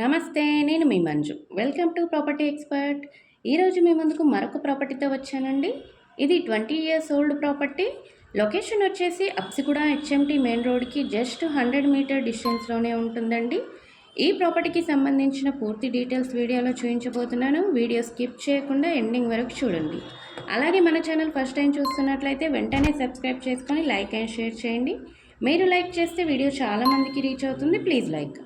నమస్తే నేను మీ Manju. Welcome to property expert ఈరోజు మీ ముందుకు మరొక ప్రాపర్టీతో వచ్చానండి. ఇది twenty years old property location వచ్చేసి అప్సిగూడ హెచ్ఎంటి మెయిన్ రోడ్కి జస్ట్ హండ్రెడ్ మీటర్ డిస్టెన్స్లోనే ఉంటుందండి. ఈ ప్రాపర్టీకి సంబంధించిన పూర్తి డీటెయిల్స్ వీడియోలో చూపించబోతున్నాను. వీడియో స్కిప్ చేయకుండా ఎండింగ్ వరకు చూడండి. అలాగే మన ఛానల్ ఫస్ట్ టైం చూస్తున్నట్లయితే వెంటనే సబ్స్క్రైబ్ చేసుకొని లైక్ అండ్ షేర్ చేయండి. మీరు లైక్ చేస్తే వీడియో చాలామందికి రీచ్ అవుతుంది. Please like.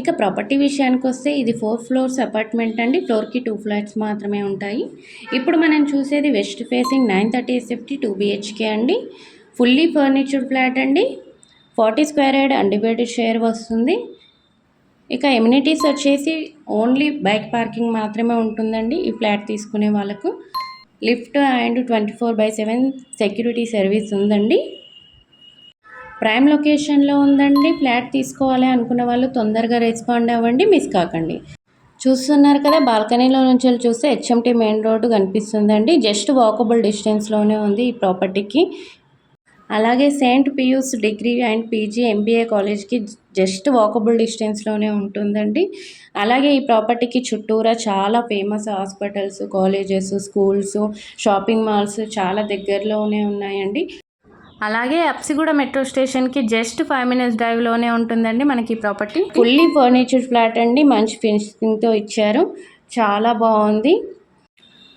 ఇక ప్రాపర్టీ విషయానికి వస్తే ఇది ఫోర్ ఫ్లోర్స్ అపార్ట్మెంట్ అండి. ఫ్లోర్కి టూ ఫ్లాట్స్ మాత్రమే ఉంటాయి. ఇప్పుడు మనం చూసేది west facing nine thirty SFT two BHK అండి. ఫుల్లీ ఫర్నిచర్డ్ ఫ్లాట్ అండి. Forty square yard undivided share వస్తుంది. ఇక ఎమ్యూనిటీస్ వచ్చేసి ఓన్లీ బైక్ పార్కింగ్ మాత్రమే ఉంటుందండి ఈ ఫ్లాట్ తీసుకునే వాళ్ళకు. Lift and twenty four by seven security service ఉందండి. ప్రైమ్ లొకేషన్లో ఉందండి. ఫ్లాట్ తీసుకోవాలి అనుకున్న వాళ్ళు తొందరగా రెస్పాండ్ అవ్వండి. మిస్ కాకండి. చూస్తున్నారు కదా బాల్కనీలో నుంచి వెళ్ళి చూస్తే హెచ్ఎంటీ మెయిన్ రోడ్డు కనిపిస్తుందండి. జస్ట్ వాకబుల్ డిస్టెన్స్లోనే ఉంది ఈ ప్రాపర్టీకి. అలాగే saint Pius degree and PG MBA కాలేజ్కి జస్ట్ వాకబుల్ డిస్టెన్స్లోనే ఉంటుందండి. అలాగే ఈ ప్రాపర్టీకి చుట్టూరా చాలా famous hospitals colleges schools shopping malls చాలా దగ్గరలోనే ఉన్నాయండి. అలాగే అప్సిగూడ మెట్రో స్టేషన్కి జస్ట్ ఫైవ్ మినిట్స్ డ్రైవ్లోనే ఉంటుందండి మనకి ఈ ప్రాపర్టీ. ఫుల్లీ ఫర్నిచర్ ఫ్లాట్ అండి మంచి ఫినిషింగ్తో ఇచ్చారు. చాలా బాగుంది.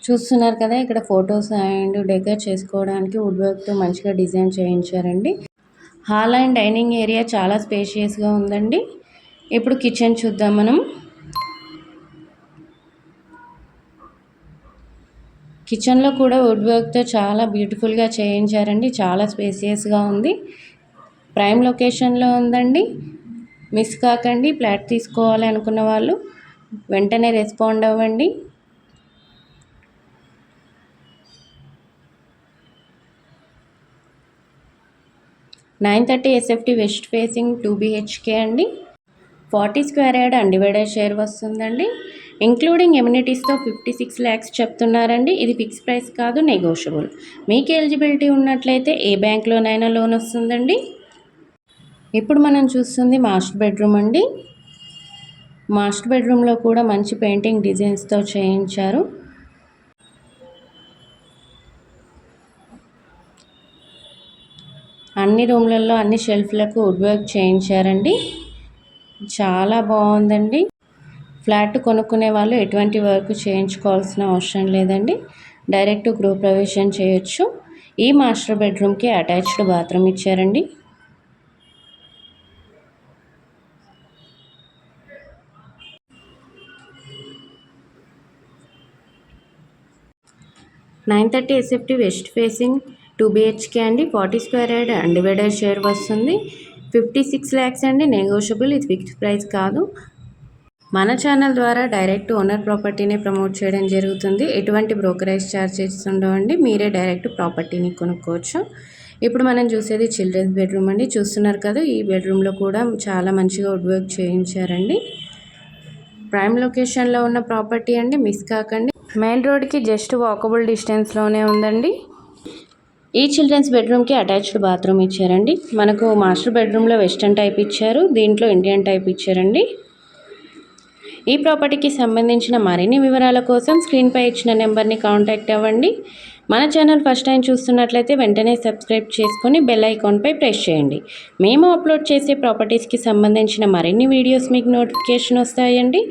చూస్తున్నారు కదా ఇక్కడ ఫొటోస్ అండ్ డెకర్ చేసుకోవడానికి వుడ్ వర్క్తో మంచిగా డిజైన్ చేయించారండి. హాల్ అండ్ డైనింగ్ ఏరియా చాలా స్పేషియస్గా ఉందండి. ఇప్పుడు కిచెన్ చూద్దాం మనం. కిచెన్లో కూడా వుడ్ వర్క్తో చాలా బ్యూటిఫుల్గా చేయించారండి. చాలా స్పేసియస్గా ఉంది. ప్రైమ్ లొకేషన్లో ఉందండి. మిస్ కాకండి ఫ్లాట్ తీసుకోవాలి అనుకున్న వాళ్ళు వెంటనే రెస్పాండ్ అవ్వండి. Nine thirty SFT west facing two BHK అండి. Forty square yard undivided share వస్తుందండి. ఇంక్లూడింగ్ ఎమ్యూనిటీస్తో ఫిఫ్టీ సిక్స్ ల్యాక్స్ చెప్తున్నారండి. ఇది ఫిక్స్ ప్రైస్ కాదు నెగోషియబుల్. మీకు ఎలిజిబిలిటీ ఉన్నట్లయితే ఏ బ్యాంక్లోనైనా లోన్ వస్తుందండి? ఇప్పుడు మనం చూస్తుంది మాస్టర్ బెడ్రూమ్ అండి. మాస్టర్ బెడ్రూమ్లో కూడా మంచి పెయింటింగ్ డిజైన్స్తో చేయించారు. అన్ని రూమ్లలో అన్ని షెల్ఫ్లకు వుడ్ వర్క్ చేయించారండి. చాలా బాగుందండి. ఫ్లాట్ కొనుక్కునే వాళ్ళు ఎటువంటి వర్క్ చేయించుకోవాల్సిన అవసరం లేదండి. డైరెక్ట్ గృహప్రవేశం చేయొచ్చు. ఈ మాస్టర్ బెడ్రూమ్కి అటాచ్డ్ బాత్రూమ్ ఇచ్చారండి. Nine thirty SFT west facing two BHK అండి. Forty square yard undivider share వస్తుంది. ఫిఫ్టీ సిక్స్ ల్యాక్స్ అండి. నెగోషియబుల్ ఇది ఫిక్స్డ్ ప్రైస్ కాదు. మన ఛానల్ ద్వారా డైరెక్ట్ ఓనర్ ప్రాపర్టీని ప్రమోట్ చేయడం జరుగుతుంది. ఎటువంటి బ్రోకరేజ్ ఛార్జెస్ ఉండవండి. మీరే డైరెక్ట్ ప్రాపర్టీని కొనుక్కోవచ్చు. ఇప్పుడు మనం చూసేది చిల్డ్రన్స్ బెడ్రూమ్ అండి. చూస్తున్నారు కదా ఈ బెడ్రూమ్లో కూడా చాలా మంచిగా వుడ్ వర్క్ చేయించారండి. ప్రైమ్ లొకేషన్లో ఉన్న ప్రాపర్టీ అండి. మిస్ కాకండి. మెయిన్ రోడ్కి జస్ట్ వాకబుల్ డిస్టెన్స్లోనే ఉందండి. ఈ చిల్డ్రన్స్ బెడ్రూమ్కి అటాచ్డ్ బాత్రూమ్ ఇచ్చారండి. మనకు మాస్టర్ బెడ్రూమ్లో వెస్టర్న్ టైప్ ఇచ్చారు. దీంట్లో ఇండియన్ టైప్ ఇచ్చారండి. ఈ ప్రాపర్టీకి సంబంధించిన మరిన్ని వివరాల కోసం స్క్రీన్పై ఇచ్చిన నెంబర్ని కాంటాక్ట్ అవ్వండి. మన ఛానల్ ఫస్ట్ టైం చూస్తున్నట్లయితే వెంటనే సబ్స్క్రైబ్ చేసుకొని బెల్ ఐకాన్పై ప్రెస్ చేయండి. మేము అప్లోడ్ చేసే ప్రాపర్టీస్కి సంబంధించిన మరిన్ని వీడియోస్ మీకు నోటిఫికేషన్ వస్తాయండి.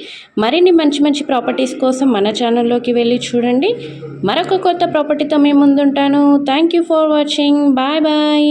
మరిన్ని మంచి మంచి ప్రాపర్టీస్ కోసం మన ఛానల్లోకి వెళ్ళి చూడండి. మరొక కొత్త ప్రాపర్టీతో మేము ముందుంటాను. Thank you for watching bye bye